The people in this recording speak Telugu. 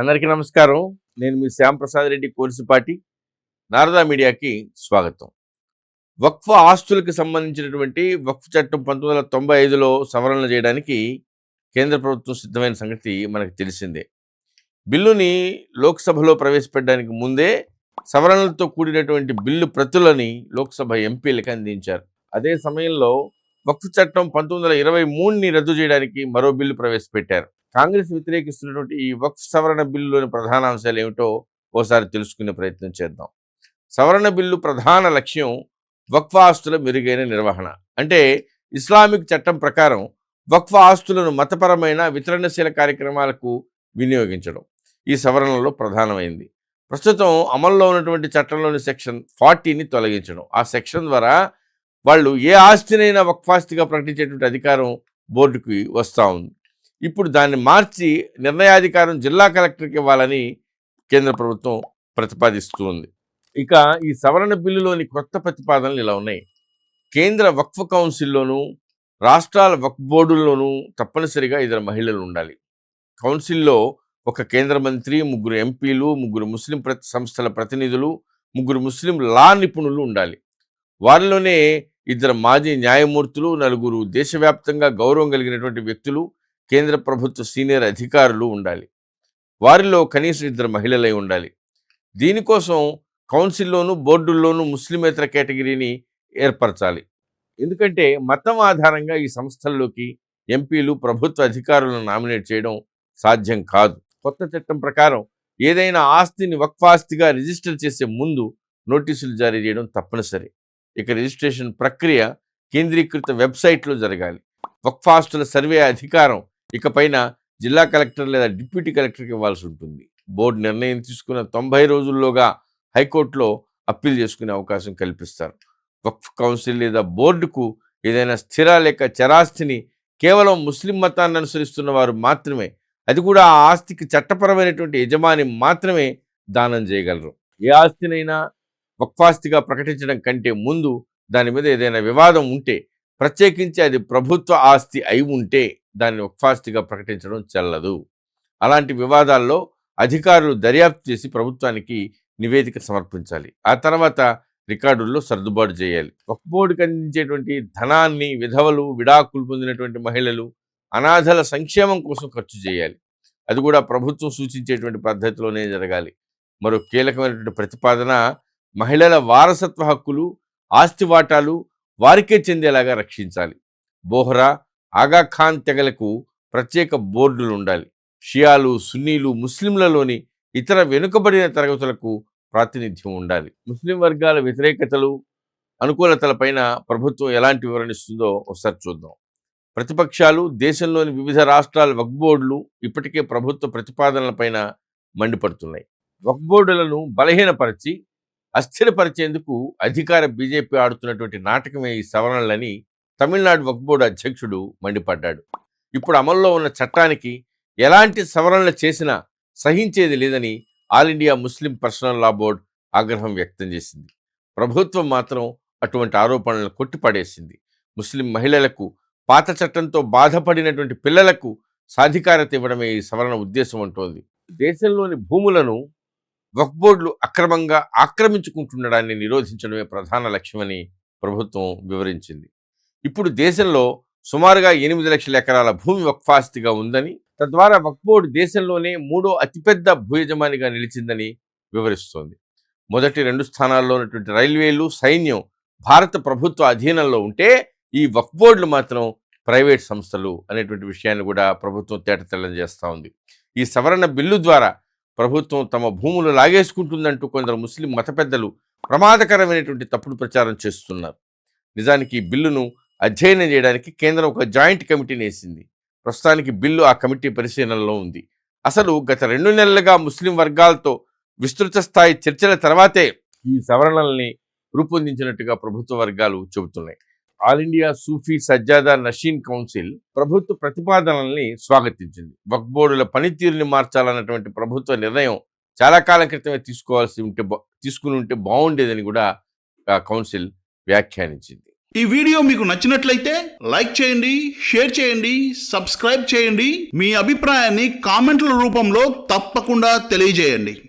అందరికీ నమస్కారం. నేను మీ శ్యాంప్రసాద్ రెడ్డి కోర్సుపాటి నారదా మీడియాకి స్వాగతం. వక్ఫ్ ఆస్తులకు సంబంధించినటువంటి వక్ఫ్ చట్టం పంతొమ్మిది వందల తొంభై ఐదులో సవరణలు చేయడానికి కేంద్ర ప్రభుత్వం సిద్ధమైన సంగతి మనకు తెలిసిందే. బిల్లుని లోక్సభలో ప్రవేశపెట్టడానికి ముందే సవరణలతో కూడినటువంటి బిల్లు ప్రతులని లోక్సభ ఎంపీలకు అందించారు. అదే సమయంలో వక్ఫ్ చట్టం పంతొమ్మిది వందల ఇరవై మూడుని రద్దు చేయడానికి మరో బిల్లు ప్రవేశపెట్టారు. కాంగ్రెస్ వ్యతిరేకిస్తున్నటువంటి ఈ వక్ఫ్ సవరణ బిల్లులోని ప్రధాన అంశాలు ఏమిటో ఓసారి తెలుసుకునే ప్రయత్నం చేద్దాం. సవరణ బిల్లు ప్రధాన లక్ష్యం వక్ఫ్ ఆస్తుల మెరుగైన నిర్వహణ. అంటే ఇస్లామిక్ చట్టం ప్రకారం వక్ఫ్ ఆస్తులను మతపరమైన వితరణశీల కార్యక్రమాలకు వినియోగించడం ఈ సవరణలో ప్రధానమైంది. ప్రస్తుతం అమల్లో ఉన్నటువంటి చట్టంలోని సెక్షన్ ఫార్టీని తొలగించడం. ఆ సెక్షన్ ద్వారా వాళ్ళు ఏ ఆస్తినైనా వక్ఫాస్తిగా ప్రకటించేటువంటి అధికారం బోర్డుకి వస్తూ ఉంది. ఇప్పుడు దాన్ని మార్చి నిర్ణయాధికారం జిల్లా కలెక్టర్కి ఇవ్వాలని కేంద్ర ప్రభుత్వం ప్రతిపాదిస్తుంది ఇక ఈ సవరణ బిల్లులోని కొత్త ప్రతిపాదనలు ఇలా ఉన్నాయి. కేంద్ర వక్ఫ్ కౌన్సిల్లోనూ రాష్ట్రాల వక్ఫ్ బోర్డుల్లోనూ తప్పనిసరిగా ఇద్దరు మహిళలు ఉండాలి. కౌన్సిల్లో ఒక కేంద్ర మంత్రి ముగ్గురు ఎంపీలు ముగ్గురు ముస్లిం ప్రతి సంస్థల ప్రతినిధులు ముగ్గురు ముస్లిం లా నిపుణులు ఉండాలి. వారిలోనే ఇద్దరు మాజీ న్యాయమూర్తులు నలుగురు దేశవ్యాప్తంగా గౌరవం కలిగినటువంటి వ్యక్తులు కేంద్ర ప్రభుత్వ సీనియర్ అధికారులు ఉండాలి. వారిలో కనీసం ఇద్దరు మహిళలై ఉండాలి. దీనికోసం కౌన్సిల్లోనూ బోర్డుల్లోనూ ముస్లిమేతర కేటగిరీని ఏర్పరచాలి. ఎందుకంటే మతం ఆధారంగా ఈ సంస్థల్లోకి ఎంపీలు ప్రభుత్వ అధికారులను నామినేట్ చేయడం సాధ్యం కాదు. కొత్త చట్టం ప్రకారం ఏదైనా ఆస్తిని వక్ఫాస్తిగా రిజిస్టర్ చేసే ముందు నోటీసులు జారీ చేయడం తప్పనిసరి. ఇక రిజిస్ట్రేషన్ ప్రక్రియ కేంద్రీకృత వెబ్సైట్లో జరగాలి. వక్ఫాస్టుల సర్వే అధికారం ఇకపైన జిల్లా కలెక్టర్ లేదా డిప్యూటీ కలెక్టర్కి ఇవ్వాల్సి ఉంటుంది. బోర్డు నిర్ణయం తీసుకున్న తొంభై రోజుల్లోగా హైకోర్టులో అప్పీల్ చేసుకునే అవకాశం కల్పిస్తారు. వక్ఫ్ కౌన్సిల్ లేదా బోర్డుకు ఏదైనా స్థిర లేక చరాస్తిని కేవలం ముస్లిం మతాన్ని అనుసరిస్తున్న వారు మాత్రమే అది కూడా ఆ ఆస్తికి చట్టపరమైనటువంటి యజమాని మాత్రమే దానం చేయగలరు. ఏ ఆస్తినైనా వక్ఫాస్తిగా ప్రకటించడం కంటే ముందు దాని మీద ఏదైనా వివాదం ఉంటే ప్రత్యేకించి అది ప్రభుత్వ ఆస్తి అయి ఉంటే దాన్ని వక్ఫాస్తిగా ప్రకటించడం చెల్లదు. అలాంటి వివాదాల్లో అధికారులు దర్యాప్తు చేసి ప్రభుత్వానికి నివేదిక సమర్పించాలి. ఆ తర్వాత రికార్డుల్లో సర్దుబాటు చేయాలి. వక్ఫ్ బోర్డుకి అందించేటువంటి ధనాన్ని విధవలు విడాకులు పొందినటువంటి మహిళలు అనాథల సంక్షేమం కోసం ఖర్చు చేయాలి. అది కూడా ప్రభుత్వం సూచించేటువంటి పద్ధతిలోనే జరగాలి. మరో కీలకమైనటువంటి ప్రతిపాదన మహిళల వారసత్వ హక్కులు ఆస్తి వాటాలు వారికే చెందేలాగా రక్షించాలి. బోహ్రా ఆగా ఖాన్ తెగలకు ప్రత్యేక బోర్డులు ఉండాలి. షియాలు సున్నీలు ముస్లింలలోని ఇతర వెనుకబడిన తరగతులకు ప్రాతినిధ్యం ఉండాలి. ముస్లిం వర్గాల వ్యతిరేకతలు అనుకూలతలపైన ప్రభుత్వం ఎలాంటి వివరణ ఇస్తుందో ఒకసారి చూద్దాం. ప్రతిపక్షాలు దేశంలోని వివిధ రాష్ట్రాల వక్ బోర్డులు ఇప్పటికే ప్రభుత్వ ప్రతిపాదనలపైన మండిపడుతున్నాయి. వక్ బోర్డులను బలహీనపరిచి అస్థిరపరిచేందుకు అధికార బీజేపీ ఆడుతున్నటువంటి నాటకమే ఈ సవరణలని తమిళనాడు వక్ఫ్ బోర్డు అధ్యక్షుడు మండిపడ్డాడు. ఇప్పుడు అమల్లో ఉన్న చట్టానికి ఎలాంటి సవరణలు చేసినా సహించేది లేదని all India Muslim personal law board ఆగ్రహం వ్యక్తం చేసింది. ప్రభుత్వం మాత్రం అటువంటి ఆరోపణలను కొట్టిపడేసింది. ముస్లిం మహిళలకు పాత చట్టంతో బాధపడినటువంటి పిల్లలకు సాధికారత ఇవ్వడమే ఈ సవరణ ఉద్దేశం అంటోంది. దేశంలోని భూములను వక్ బోర్డులు అక్రమంగా ఆక్రమించుకుంటుండడాన్ని నిరోధించడమే ప్రధాన లక్ష్యమని ప్రభుత్వం వివరించింది. ఇప్పుడు దేశంలో సుమారుగా ఎనిమిది లక్షల ఎకరాల భూమి వక్ఫాస్తిగా ఉందని తద్వారా వక్ బోర్డు దేశంలోనే మూడో అతిపెద్ద భూయజమానిగా నిలిచిందని వివరిస్తోంది. మొదటి రెండు స్థానాల్లో ఉన్నటువంటి రైల్వేలు సైన్యం భారత ప్రభుత్వ అధీనంలో ఉంటే ఈ వక్ఫ్ బోర్డులు మాత్రం ప్రైవేట్ సంస్థలు అనేటువంటి విషయాన్ని కూడా ప్రభుత్వం తేటతెల్లం చేస్తూ ఉంది. ఈ సవరణ బిల్లు ద్వారా ప్రభుత్వం తమ భూములు లాగేసుకుంటుందంటూ కొందరు ముస్లిం మత పెద్దలు ప్రమాదకరమైనటువంటి తప్పుడు ప్రచారం చేస్తున్నారు. నిజానికి ఈ బిల్లును అధ్యయనం చేయడానికి కేంద్రం ఒక జాయింట్ కమిటీని వేసింది. ప్రస్తుతానికి బిల్లు ఆ కమిటీ పరిశీలనలో ఉంది. అసలు గత రెండు నెలలుగా ముస్లిం వర్గాలతో విస్తృత స్థాయి చర్చల తర్వాతే ఈ సవరణల్ని రూపొందించినట్టుగా ప్రభుత్వ వర్గాలు చెబుతున్నాయి. All India Sufi Sajjada Nashin council ప్రభుత్వ ప్రతిపాదనల్ని స్వాగతించింది. వక్ఫ్ బోర్డుల పనితీరుని మార్చాలన్నటువంటి ప్రభుత్వ నిర్ణయం చాలా కాలం క్రితమే తీసుకోవాల్సి ఉంటే బా- తీసుకుని ఉంటే బాగుండేదని కూడా కౌన్సిల్ వ్యాఖ్యానించింది. ఈ వీడియో మీకు నచ్చినట్లయితే లైక్ చేయండి షేర్ చేయండి సబ్స్క్రైబ్ చేయండి. మీ అభిప్రాయాన్ని కామెంట్ల రూపంలో తప్పకుండా తెలియజేయండి.